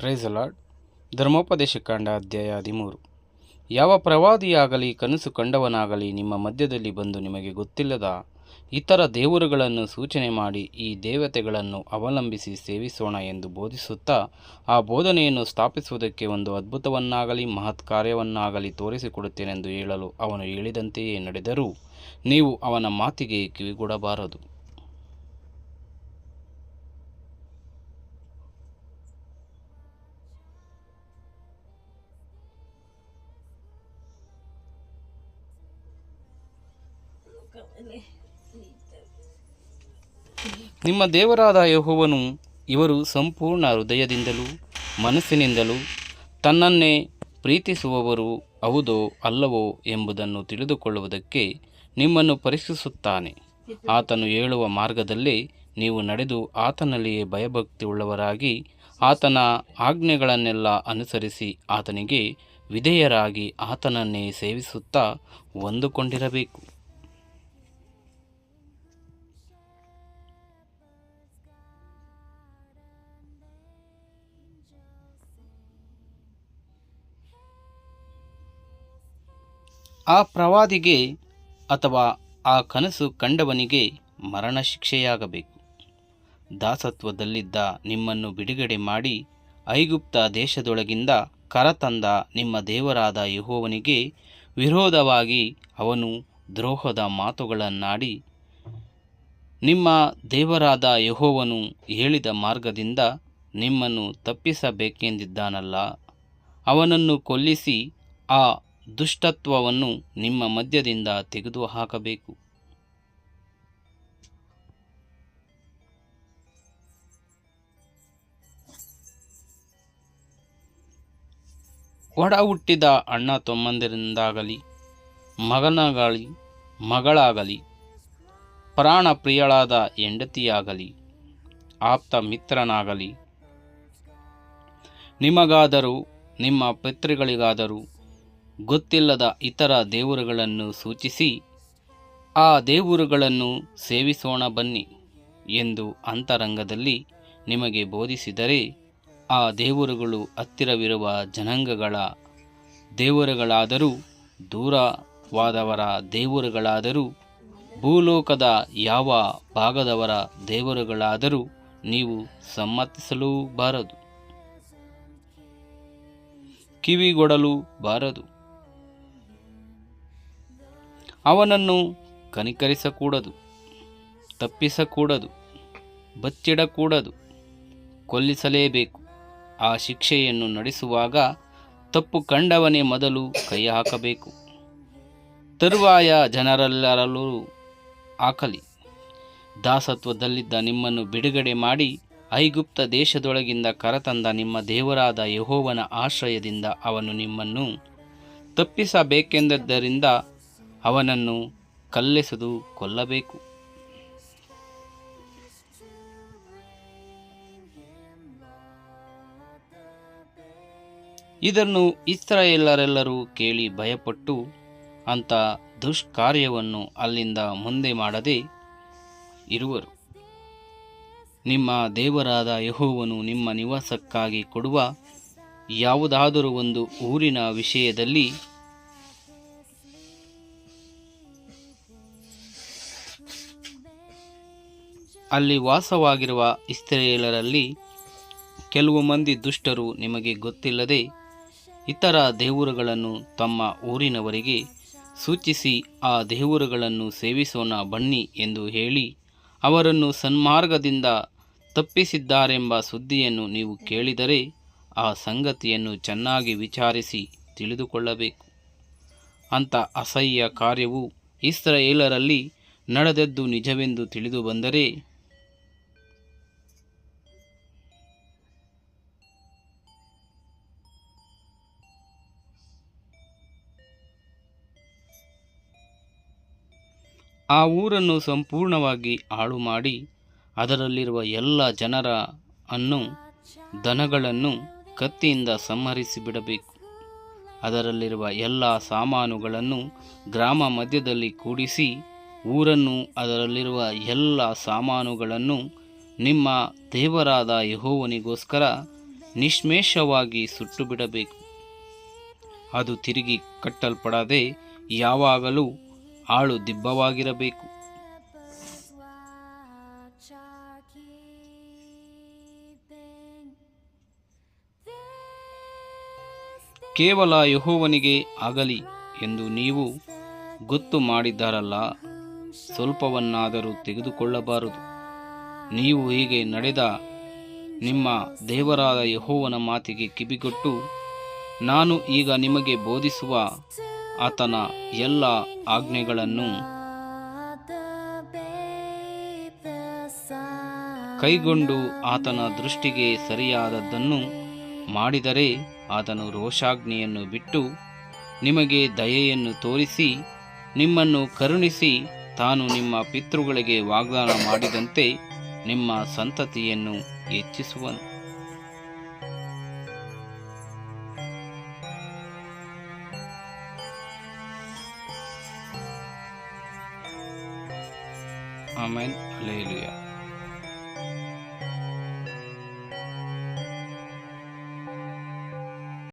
Price ಅಲಾಡ್ ಧರ್ಮೋಪದೇಶ ಕಾಂಡ ಅಧ್ಯಾಯ ಹದಿಮೂರು. ಯಾವ ಪ್ರವಾದಿಯಾಗಲಿ, ಕನಸು ಕಂಡವನಾಗಲಿ, ನಿಮ್ಮ ಮಧ್ಯದಲ್ಲಿ ಬಂದು ನಿಮಗೆ ಗೊತ್ತಿಲ್ಲದ ಇತರ ದೇವರುಗಳನ್ನು ಸೂಚನೆ ಮಾಡಿ ಈ ದೇವತೆಗಳನ್ನು ಅವಲಂಬಿಸಿ ಸೇವಿಸೋಣ ಎಂದು ಬೋಧಿಸುತ್ತಾ ಆ ಬೋಧನೆಯನ್ನು ಸ್ಥಾಪಿಸುವುದಕ್ಕೆ ಒಂದು ಅದ್ಭುತವನ್ನಾಗಲಿ, ಮಹತ್ ಕಾರ್ಯವನ್ನಾಗಲಿ ತೋರಿಸಿಕೊಡುತ್ತೇನೆಂದು ಹೇಳಲು ಅವನು ಹೇಳಿದಂತೆಯೇ ನಡೆದರೂ ನೀವು ಅವನ ಮಾತಿಗೆ ಕಿವಿಗೊಡಬಾರದು. ನಿಮ್ಮ ದೇವರಾದ ಯಹೋವನು ಇವರು ಸಂಪೂರ್ಣ ಹೃದಯದಿಂದಲೂ ಮನಸ್ಸಿನಿಂದಲೂ ತನ್ನನ್ನೇ ಪ್ರೀತಿಸುವವರು ಹೌದೋ ಅಲ್ಲವೋ ಎಂಬುದನ್ನು ತಿಳಿದುಕೊಳ್ಳುವುದಕ್ಕೆ ನಿಮ್ಮನ್ನು ಪರೀಕ್ಷಿಸುತ್ತಾನೆ. ಆತನು ಹೇಳುವ ಮಾರ್ಗದಲ್ಲೇ ನೀವು ನಡೆದು ಆತನಲ್ಲಿಯೇ ಭಯಭಕ್ತಿ ಉಳ್ಳವರಾಗಿ ಆತನ ಆಜ್ಞೆಗಳನ್ನೆಲ್ಲ ಅನುಸರಿಸಿ ಆತನಿಗೆ ವಿಧೇಯರಾಗಿ ಆತನನ್ನೇ ಸೇವಿಸುತ್ತಾ ಹೊಂದಿಕೊಂಡಿರಬೇಕು. ಆ ಪ್ರವಾದಿಗೆ ಅಥವಾ ಆ ಕನಸು ಕಂಡವನಿಗೆ ಮರಣ ಶಿಕ್ಷೆಯಾಗಬೇಕು ದಾಸತ್ವದಲ್ಲಿದ್ದ ನಿಮ್ಮನ್ನು ಬಿಡುಗಡೆ ಮಾಡಿ ಐಗುಪ್ತ ದೇಶದೊಳಗಿಂದ ಕರತಂದ ನಿಮ್ಮ ದೇವರಾದ ಯಹೋವನಿಗೆ ವಿರೋಧವಾಗಿ ಅವನು ದ್ರೋಹದ ಮಾತುಗಳನ್ನಾಡಿ ನಿಮ್ಮ ದೇವರಾದ ಯಹೋವನು ಹೇಳಿದ ಮಾರ್ಗದಿಂದ ನಿಮ್ಮನ್ನು ತಪ್ಪಿಸಬೇಕೆಂದಿದ್ದಾನಲ್ಲ, ಅವನನ್ನು ಕೊಲ್ಲಿಸಿ ಆ ದುಷ್ಟತ್ವವನ್ನು ನಿಮ್ಮ ಮಧ್ಯದಿಂದ ತೆಗೆದುಹಾಕಬೇಕು. ಒಡ ಹುಟ್ಟಿದ ಅಣ್ಣ ತಮ್ಮಂದಿರಿಂದಾಗಲಿ, ಮಗನಾಗಲಿ, ಮಗಳಾಗಲಿ ಪ್ರಾಣ ಪ್ರಿಯಳಾದ ಹೆಂಡತಿಯಾಗಲಿ, ಆಪ್ತ ಮಿತ್ರನಾಗಲಿ, ನಿಮಗಾದರೂ, ನಿಮ್ಮ ಪಿತೃಗಳಿಗಾದರೂ ಗೊತ್ತಿಲ್ಲದ ಇತರ ದೇವರುಗಳನ್ನು ಸೂಚಿಸಿ, ಆ ದೇವರುಗಳನ್ನು ಸೇವಿಸೋಣ ಬನ್ನಿ ಎಂದು ಅಂತರಂಗದಲ್ಲಿ ನಿಮಗೆ ಬೋಧಿಸಿದರೆ, ಆ ದೇವರುಗಳು ಹತ್ತಿರವಿರುವ ಜನಾಂಗಗಳ ದೇವರುಗಳಾದರೂ, ದೂರವಾದವರ ದೇವರುಗಳಾದರೂ, ಭೂಲೋಕದ ಯಾವ ಭಾಗದವರ ದೇವರುಗಳಾದರೂ ನೀವು ಸಮ್ಮತಿಸಲೂ ಬಾರದು. ಕಿವಿಗೊಡಲು ಬಾರದು. ಅವನನ್ನು ಕನಿಕರಿಸಕೂಡದು, ತಪ್ಪಿಸಕೂಡದು, ಬಚ್ಚಿಡಕೂಡದು, ಕೊಲ್ಲಿಸಲೇಬೇಕು. ಆ ಶಿಕ್ಷೆಯನ್ನು ನಡೆಸುವಾಗ ತಪ್ಪು ಕಂಡವನೇ ಮೊದಲು ಕೈ ಹಾಕಬೇಕು ತರುವಾಯ ಜನರೆಲ್ಲರಲ್ಲೂ ಹಾಕಲಿ. ದಾಸತ್ವದಲ್ಲಿದ್ದ ನಿಮ್ಮನ್ನು ಬಿಡುಗಡೆ ಮಾಡಿ ಐಗುಪ್ತ ದೇಶದೊಳಗಿಂದ ಕರತಂದ ನಿಮ್ಮ ದೇವರಾದ ಯಹೋವನ ಆಶ್ರಯದಿಂದ ಅವನು ನಿಮ್ಮನ್ನು ತಪ್ಪಿಸಬೇಕೆಂದದ್ದರಿಂದ ಅವನನ್ನು ಕಲ್ಲೆಸೆದು ಕೊಲ್ಲಬೇಕು. ಇದನ್ನು ಇಸ್ರಾಯೇಲರೆಲ್ಲರೂ ಕೇಳಿ ಭಯಪಟ್ಟು ಅಂಥ ದುಷ್ಕಾರ್ಯವನ್ನು ಅಲ್ಲಿಂದ ಮುಂದೆ ಮಾಡದೆ ಇರುವರು. ನಿಮ್ಮ ದೇವರಾದ ಯಹೋವನು ನಿಮ್ಮ ನಿವಾಸಕ್ಕಾಗಿ ಕೊಡುವ ಯಾವುದಾದರೂ ಒಂದು ಊರಿನ ವಿಷಯದಲ್ಲಿ ಅಲ್ಲಿ ವಾಸವಾಗಿರುವ ಇಸ್ತ್ರೇಲರಲ್ಲಿ ಕೆಲವು ಮಂದಿ ದುಷ್ಟರು ನಿಮಗೆ ಗೊತ್ತಿಲ್ಲದೆ ಇತರ ದೇವರುಗಳನ್ನು ತಮ್ಮ ಊರಿನವರಿಗೆ ಸೂಚಿಸಿ ಆ ದೇವರುಗಳನ್ನು ಸೇವಿಸೋಣ ಬನ್ನಿ ಎಂದು ಹೇಳಿ ಅವರನ್ನು ಸನ್ಮಾರ್ಗದಿಂದ ತಪ್ಪಿಸಿದ್ದಾರೆಂಬ ಸುದ್ದಿಯನ್ನು ನೀವು ಕೇಳಿದರೆ ಆ ಸಂಗತಿಯನ್ನು ಚೆನ್ನಾಗಿ ವಿಚಾರಿಸಿ ತಿಳಿದುಕೊಳ್ಳಬೇಕು. ಅಂಥ ಅಸಹ್ಯ ಕಾರ್ಯವು ಇಸ್ರಾಯೇಲರಲ್ಲಿ ನಡೆದದ್ದು ನಿಜವೆಂದು ತಿಳಿದು ಬಂದರೆ ಆ ಊರನ್ನು ಸಂಪೂರ್ಣವಾಗಿ ಹಾಳು ಮಾಡಿ ಅದರಲ್ಲಿರುವ ಎಲ್ಲ ಜನರ ಅನ್ನು, ದನಗಳನ್ನು ಕತ್ತಿಯಿಂದ ಸಂಹರಿಸಿ ಬಿಡಬೇಕು ಅದರಲ್ಲಿರುವ ಎಲ್ಲ ಸಾಮಾನುಗಳನ್ನು ಗ್ರಾಮ ಮಧ್ಯದಲ್ಲಿ ಕೂಡಿಸಿ ಊರನ್ನು, ಅದರಲ್ಲಿರುವ ಎಲ್ಲ ಸಾಮಾನುಗಳನ್ನು ನಿಮ್ಮ ದೇವರಾದ ಯಹೋವನಿಗೋಸ್ಕರ ನಿಷ್ಮೇಷವಾಗಿ ಸುಟ್ಟು ಬಿಡಬೇಕು ಅದು ತಿರುಗಿ ಕಟ್ಟಲ್ಪಡದೆ ಯಾವಾಗಲೂ ಆಳು ದಿಬ್ಬವಾಗಿರಬೇಕು. ಕೇವಲ ಯಹೋವನಿಗೆ ಆಗಲಿ ಎಂದು ನೀವು ಗೊತ್ತು ಮಾಡಿದ್ದಾರಲ್ಲ, ಸ್ವಲ್ಪವನ್ನಾದರೂ ತೆಗೆದುಕೊಳ್ಳಬಾರದು. ನೀವು ಹೀಗೆ ನಡೆದ ನಿಮ್ಮ ದೇವರಾದ ಯಹೋವನ ಮಾತಿಗೆ ಕಿವಿಗೊಟ್ಟು, ನಾನು ಈಗ ನಿಮಗೆ ಬೋಧಿಸುವ ಆತನ ಎಲ್ಲ ಆಜ್ಞೆಗಳನ್ನು ಕೈಗೊಂಡು ಆತನ ದೃಷ್ಟಿಗೆ ಸರಿಯಾದದ್ದನ್ನು ಮಾಡಿದರೆ ಆತನು ರೋಷಾಗ್ನಿಯನ್ನು ಬಿಟ್ಟು ನಿಮಗೆ ದಯೆಯನ್ನು ತೋರಿಸಿ ನಿಮ್ಮನ್ನು ಕರುಣಿಸಿ ತಾನು ನಿಮ್ಮ ಪಿತೃಗಳಿಗೆ ವಾಗ್ದಾನ ಮಾಡಿದಂತೆ ನಿಮ್ಮ ಸಂತತಿಯನ್ನು ಹೆಚ್ಚಿಸುವನು. Amen. Hallelujah.